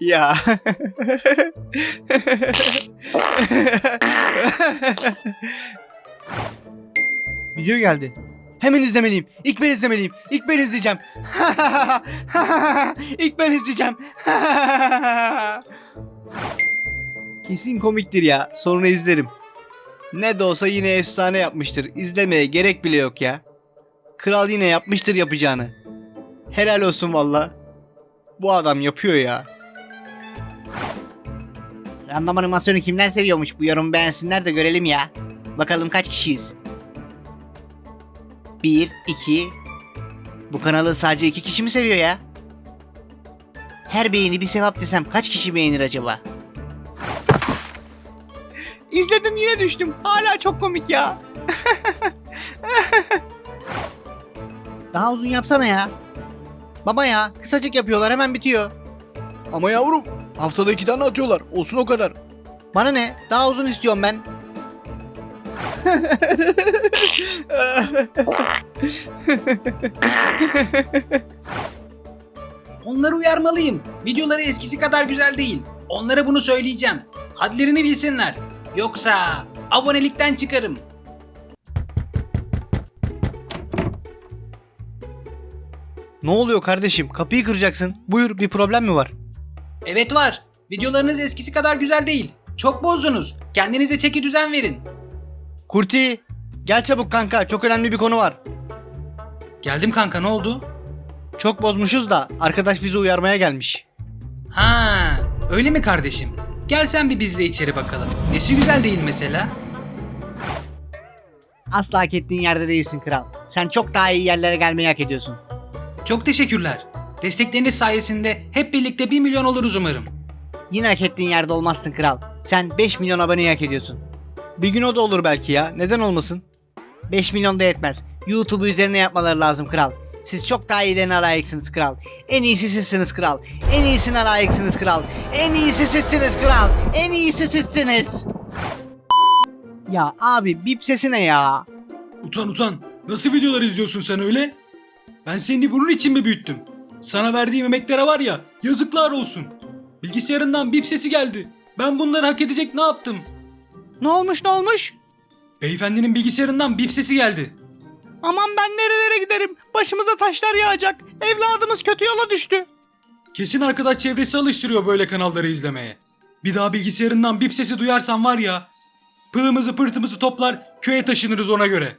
Ya. Video geldi. Hemen izlemeliyim. İlk ben izlemeliyim. İlk ben izleyeceğim. İlk ben izleyeceğim. Kesin komiktir ya. Sonra izlerim. Ne de olsa yine efsane yapmıştır. İzlemeye gerek bile yok ya. Kral yine yapmıştır yapacağını. Helal olsun valla. Bu adam yapıyor ya. Random animasyonu kimden seviyormuş? Bu yorumu beğensinler de görelim ya. Bakalım kaç kişiyiz? 1, 2... Bu kanalı sadece iki kişi mi seviyor ya? Her beğeni bir sevap desem kaç kişi beğenir acaba? İzledim yine düştüm. Hala çok komik ya. Daha uzun yapsana ya. Baba ya kısacık yapıyorlar hemen bitiyor. Ama yavrum haftada iki tane atıyorlar. Olsun o kadar. Bana ne? Daha uzun istiyorum ben. Onları uyarmalıyım. Videoları eskisi kadar güzel değil. Onlara bunu söyleyeceğim. Hadlerini bilsinler. Yoksa abonelikten çıkarım. Ne oluyor kardeşim? Kapıyı kıracaksın. Buyur bir problem mi var? Evet var. Videolarınız eskisi kadar güzel değil. Çok bozdunuz. Kendinize çeki düzen verin. Kurti gel çabuk kanka. Çok önemli bir konu var. Geldim kanka ne oldu? Çok bozmuşuz da arkadaş bizi uyarmaya gelmiş. Ha, öyle mi kardeşim? Gel sen bir bizle içeri bakalım. Nesi güzel değil mesela? Asla hak ettiğin yerde değilsin kral. Sen çok daha iyi yerlere gelmeyi hak ediyorsun. Çok teşekkürler. Destekleriniz sayesinde hep birlikte 1 milyon oluruz umarım. Yine hak ettiğin yerde olmazsın kral. Sen 5 milyon aboneyi hak ediyorsun. Bir gün o da olur belki ya. Neden olmasın? 5 milyon da yetmez. YouTube'u üzerine yapmaları lazım kral. Siz çok daha iyilerine layıksınız kral. En iyisi sizsiniz kral. En iyisine layıksınız kral. En iyisi sizsiniz kral. En iyisi sizsiniz. Ya abi bip sesine ya. Utan utan. Nasıl videolar izliyorsun sen öyle? Ben seni bunun için mi büyüttüm? Sana verdiğim emeklere var ya yazıklar olsun. Bilgisayarından bip sesi geldi. Ben bunları hak edecek ne yaptım? Ne olmuş ne olmuş? Beyefendinin bilgisayarından bip sesi geldi. Aman ben nerelere giderim? Başımıza taşlar yağacak. Evladımız kötü yola düştü. Kesin arkadaş çevresi alıştırıyor böyle kanalları izlemeye. Bir daha bilgisayarından bip sesi duyarsan var ya pılımızı pırtımızı toplar köye taşınırız ona göre.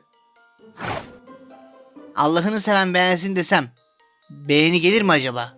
Allah'ını seven beğensin desem. Beğeni gelir mi acaba?